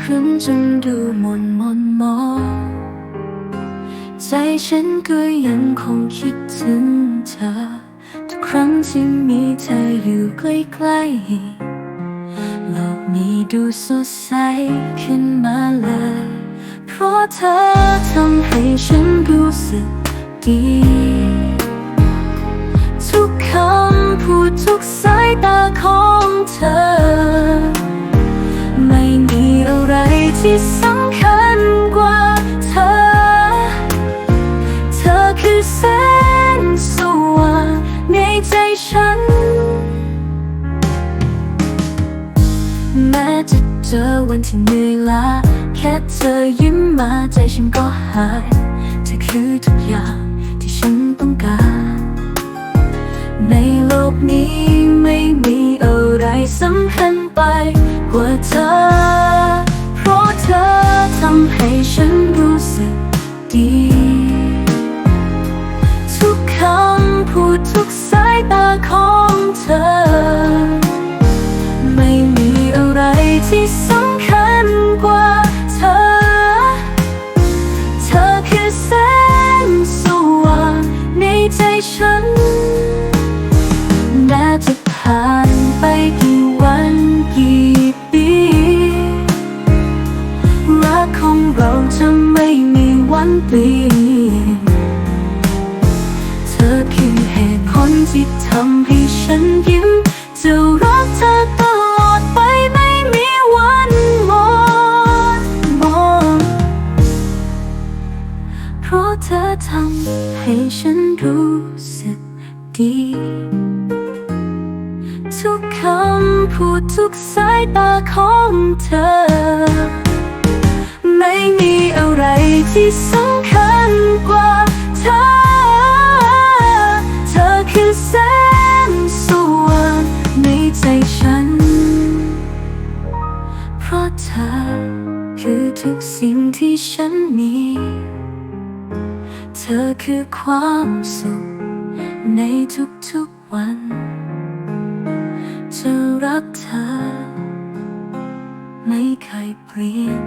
ครึ้มจนดูมนมนมองใจฉันก็ยังคงคิดถึงเธอ ทุกครั้งที่มีเธออยู่ใกล้ๆโลกนี้ดูสดใสขึ้นมาเลย เพราะเธอทำให้ฉันรู้สึกดี แม้จะเจอวันที่เหนื่อยล้าแค่เธอยิ้มมาใจฉันก็หายเธอคือทุกอย่างที่ฉันต้องการ ในโลกนี้ไม่มีอะไรสำคัญไปกว่าเธอ เพราะเธอทำให้ฉันรู้สึกดี ทุกคำพูดทุก ใจฉัน แม้จะผ่านไปกี่วันกี่ปี รักของเราจะไม่มีวันเปลี่ยนเธอคือเหตุผลที่ทำให้ฉันยิ้มจะรัก ราะเธอทำให้ฉันรู้สึกดี ทุกคำพูดทุกสายตาของเธอ ไม่มีอะไรที่สำคัญกว่าเธอ เธอคือแสงสว่างในใจฉัน เพราะเธอคือทุกสิ่งที่ฉันมี เธอคือความสุขในทุกๆวัน จะรักเธอ ไม่เคยเปลี่ยน